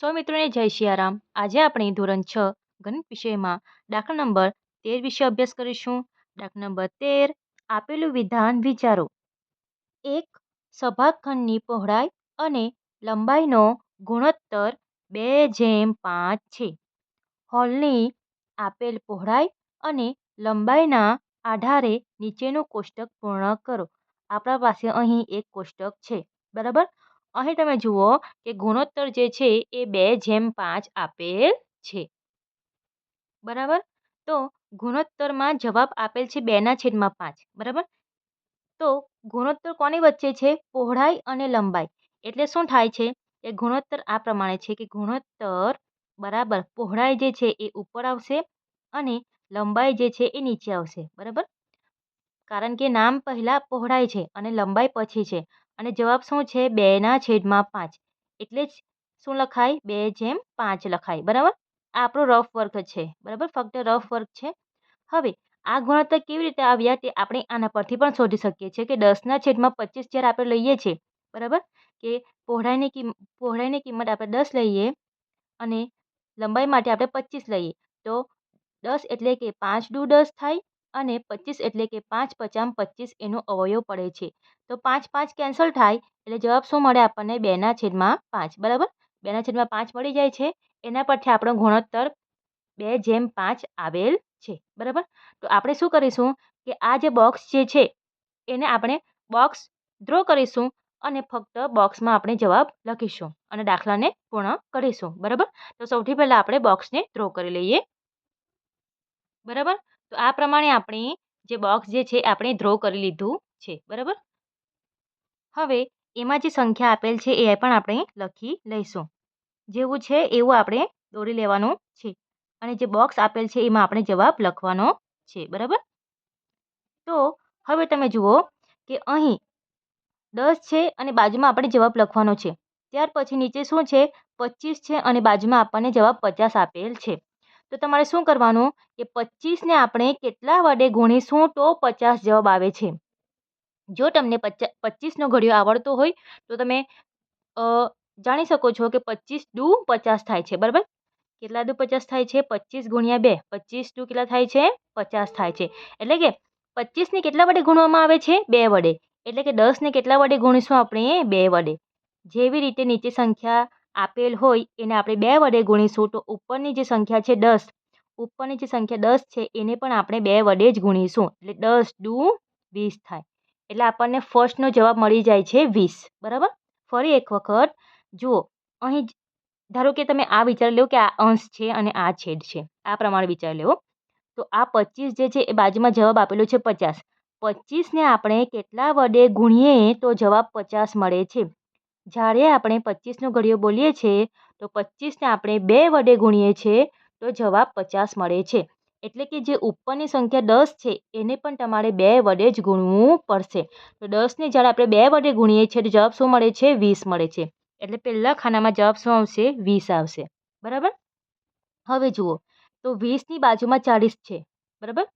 સો મિત્રોને જય શિયારામ. આજે આપણે ધોરણ છ ગણિત વિષયમાં દાખલા નંબર તેર વિશે અભ્યાસ કરીશું. દાખલા નંબર તેર, આપેલું વિધાન વિચારો. એક, સભાખંડની પહોળાઈ અને લંબાઈનો ગુણોત્તર બે જેમ પાંચ છે. હોલની આપેલ પહોળાઈ અને લંબાઈના આધારે નીચેનું કોષ્ટક પૂર્ણ કરો. આપણા પાસે અહીં એક કોષ્ટક છે. બરાબર? અહીં તમે જુઓ કે ગુણોત્તર જે છે એ બે જેમ પાંચ આપેલ છે. બરાબર? તો ગુણોત્તરમાં જવાબ આપેલ છે બેના છેદમાં પાંચ. બરાબર? તો ગુણોત્તર કોની વચ્ચે છે? પહોળાઈ અને લંબાઈ. એટલે શું થાય છે? એ ગુણોત્તર આ પ્રમાણે છે કે ગુણોત્તર બરાબર પહોળાઈ જે છે એ ઉપર આવશે અને લંબાઈ જે છે એ નીચે આવશે. બરાબર? કારણ કે નામ પહેલાં પહોળાઈ છે અને લંબાઈ પછી છે. અને જવાબ શું છે? બેના છેદમાં પાંચ. એટલે જ શું લખાય? બે જેમ પાંચ લખાય. બરાબર? આ આપણો રફ વર્ક છે. બરાબર? ફક્ત રફ વર્ક છે. હવે, આ ગુણોત્તર કેવી રીતે આવ્યા તે આપણે આના પરથી પણ શોધી શકીએ છીએ કે દસના છેદમાં પચીસ જ્યારે આપણે લઈએ છીએ, બરાબર? કે પહોળાઈની કિંમત પહોળાઈની કિંમત આપણે દસ લઈએ અને લંબાઈ માટે આપણે પચીસ લઈએ. તો દસ એટલે કે પાંચ દુ દસ થાય અને પચીસ એટલે કે પાંચ પચામ પચીસ એનો અવયવ પડે છે. તો પાંચ પાંચ કેન્સલ થાય એટલે જવાબ શું મળે આપણને? બેના છેદમાં પાંચ. બરાબર? બેના છેદમાં પાંચ મળી જાય છે. એના પરથી આપણો ગુણોત્તર બે જેમ પાંચ આવેલ છે. બરાબર? તો આપણે શું કરીશું કે આ જે બોક્સ જે છે, એને આપણે બોક્સ ડ્રો કરીશું અને ફક્ત બોક્સમાં આપણે જવાબ લખીશું અને દાખલાને પૂર્ણ કરીશું. બરાબર? તો સૌથી પહેલાં આપણે બોક્સને ડ્રો કરી લઈએ. બરાબર? તો આ પ્રમાણે આપણે જે બોક્સ જે છે આપણે ડ્રો કરી લીધું છે, બરાબર? હવે એમાં જે સંખ્યા આપેલ છે એ પણ આપણે લખી લઈશું. જેવું છે એવું આપણે દોરી લેવાનું છે અને જે બોક્સ આપેલ છે એમાં આપણે જવાબ લખવાનો છે, બરાબર? તો હવે તમે જુઓ કે અહીં દસ છે અને બાજુમાં આપણે જવાબ લખવાનો છે. ત્યાર પછી નીચે શું છે? પચીસ છે અને બાજુમાં આપણને જવાબ પચાસ આપેલ છે. તો તમારે શું કરવાનું કે પચીસને આપણે કેટલા વડે ગુણીશું તો પચાસ જવાબ આવે છે. જો તમને પચા પચીસનો ઘડિયો આવડતો હોય તો તમે જાણી શકો છો કે પચીસ દુ પચાસ થાય છે, બરાબર? કેટલા દુ પચાસ થાય છે? પચીસ ગુણ્યા બે. પચીસ દુ કેટલા થાય છે? પચાસ થાય છે. એટલે કે પચીસને કેટલા વડે ગુણવામાં આવે છે? બે વડે. એટલે કે દસને કેટલા વડે ગુણીશું આપણે? બે વડે. જેવી રીતે નીચે સંખ્યા આપેલ હોય એને આપણે બે વડે ગુણીશું તો ઉપરની જે સંખ્યા છે દસ, ઉપરની જે સંખ્યા દસ છે એને પણ આપણે બે વડે જ ગુણીશું. એટલે દસ દુ વીસ થાય. એટલે આપણને ફર્સ્ટનો જવાબ મળી જાય છે વીસ. બરાબર? ફરી એક વખત. જુઓ, અહીં ધારો કે તમે આ વિચાર લો કે આ અંશ છે અને આ છેદ છે. આ પ્રમાણે વિચાર લેવો તો આ પચીસ જે છે એ બાજુમાં જવાબ આપેલો છે પચાસ. પચીસને આપણે કેટલા વડે ગુણીએ તો જવાબ પચાસ મળે છે. જ્યારે આપણે પચીસનો ઘડિયો બોલીએ છીએ, તો પચીસને આપણે બે વડે ગુણીએ છીએ, તો જવાબ પચાસ મળે છે. એટલે કે જે ઉપરની સંખ્યા દસ છે, એને પણ તમારે બે વડે જ ગુણવું પડશે. તો દસને જ્યારે આપણે બે વડે ગુણીએ છીએ, તો જવાબ શું મળે છે? વીસ મળે છે. એટલે પહેલાં ખાનામાં જવાબ શું આવશે? વીસ આવશે. બરાબર? હવે જુઓ. તો વીસની બાજુમાં ચાળીસ છે. બરાબર?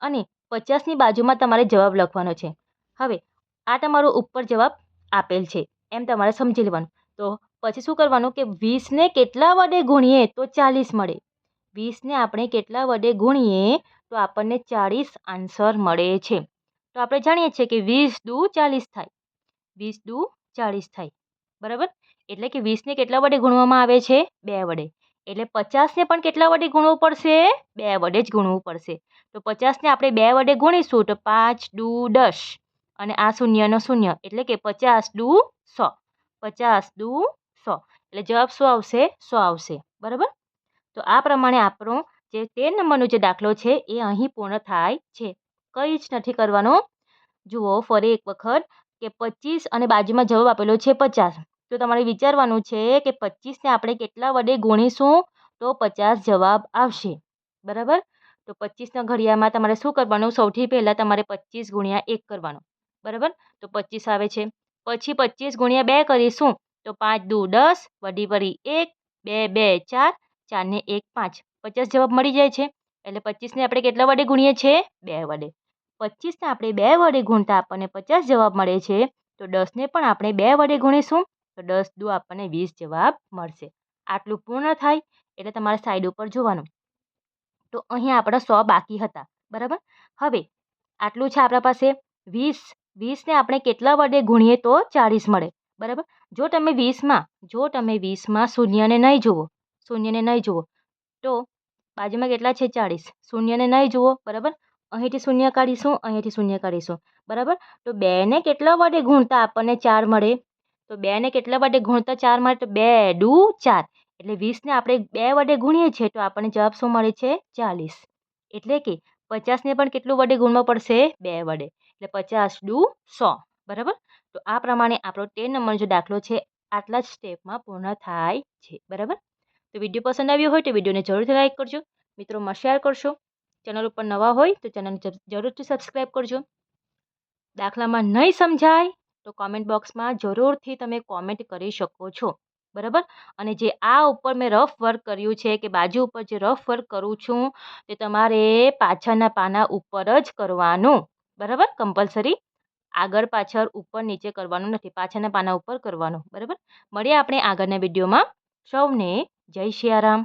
અને પચાસની બાજુમાં તમારે જવાબ લખવાનો છે. હવે આ તમારો ઉપર જવાબ આપેલ છે. એમ તમારે સમજી લેવાનું. તો પછી શું કરવાનું કે વીસને કેટલા વડે ગુણીએ તો ચાલીસ મળે. વીસને આપણે કેટલા વડે ગુણીએ તો આપણને ચાળીસ આન્સર મળે છે. તો આપણે જાણીએ છીએ કે વીસ દુ ચાલીસ થાય. વીસ દુ ચાળીસ થાય. બરાબર? એટલે કે વીસને કેટલા વડે ગુણવામાં આવે છે? બે વડે. એટલે પચાસને પણ કેટલા વડે ગુણવું પડશે? બે વડે જ ગુણવું પડશે. તો પચાસને આપણે બે વડે ગુણીશું તો પાંચ દુ દસ. અને આ શૂન્યનો શૂન્ય, એટલે કે પચાસ દુ સો, પચાસ દુ સો, એટલે જવાબ શું આવશે? સો આવશે. બરાબર? તો આ પ્રમાણે આપણો જે તેર નંબરનો જે દાખલો છે, એ અહીં પૂર્ણ થાય છે. કંઈ જ નથી કરવાનો. જુઓ, ફરી એક વખત કે પચીસ અને બાજુમાં જવાબ આપેલો છે પચાસ. તો તમારે વિચારવાનું છે કે પચીસને આપણે કેટલા વડે ગુણીશું? તો પચાસ જવાબ આવશે. બરાબર? તો પચીસના ઘડિયામાં તમારે શું કરવાનું? સૌથી પહેલાં તમારે પચીસ ગુણ્યા એક કરવાનું. બરાબર? તો પચીસ આવે છે. પછી પચીસ ગુણ્યા બે કરીશું, તો પાંચ દુ દસ, વડી વળી એક, બે બે, ચાર ચારને એક, પાંચ. પચાસ જવાબ મળી જાય છે. એટલે પચીસને આપણે કેટલા વડે ગુણીએ છીએ બે વડે. પચીસને આપણે બે વડે ગુણતા આપણને પચાસ જવાબ મળે છે, તો દસને પણ આપણે બે વડે ગુણીશું, તો દસ દુ આપણને વીસ જવાબ મળશે. આટલું પૂર્ણ થાય, એટલે તમારે સાઈડ ઉપર જોવાનું. તો અહીંયા આપણા સો બાકી હતા, બરાબર? હવે, આટલું છે આપણા પાસે. વીસ વીસને આપણે કેટલા વડે ગુણીએ તો ચાળીસ મળે, બરાબર? જો તમે વીસમાં, જો તમે વીસમાં શૂન્યને નહીં જુઓ, શૂન્યને નહીં જુઓ, તો બાજુમાં કેટલા છે? ચાળીસ. શૂન્યને નહીં જુઓ, બરાબર? અહીંથી શૂન્ય કાઢીશું, અહીંથી શૂન્ય કાઢીશું, બરાબર? તો બેને કેટલા વડે ગુણતા આપણને ચાર મળે? તો બેને કેટલા વડે ગુણતા ચાર મળે? તો બે ડુ ચાર. એટલે વીસને આપણે બે વડે ગુણીએ છીએ, તો આપણને જવાબ શું મળે છે? ચાલીસ એટલે કે પચાસને પણ કેટલું વડે ગુણવા પડશે? બે વડે. એટલે પચાસ ડુ સો, બરાબર? તો આ પ્રમાણે આપણો તેર નંબરનો જે દાખલો છે, આટલા જ સ્ટેપમાં પૂર્ણ થાય છે, બરાબર? તો વીડિયો પસંદ આવ્યો હોય તો વિડીયોને જરૂરથી લાઇક કરજો, મિત્રોમાં શેર કરશો. ચેનલ ઉપર નવા હોય તો ચેનલને જરૂરથી સબસ્ક્રાઈબ કરજો. દાખલામાં નહીં સમજાય તો કોમેન્ટ બોક્સમાં જરૂરથી તમે કોમેન્ટ કરી શકો છો, બરાબર? અને જે આ ઉપર મેં રફ વર્ક કર્યું છે કે બાજુ ઉપર જે રફ વર્ક કરું છું તે તમારે પાછળના પાના ઉપર જ કરવાનું. બરાબર? કમ્પલસરી આગળ પાછળ ઉપર નીચે કરવાનું નથી, પાછળના પાના ઉપર કરવાનું. બરાબર? મળીએ આપણે આગળના વિડીયોમાં. સૌને જય સિયારામ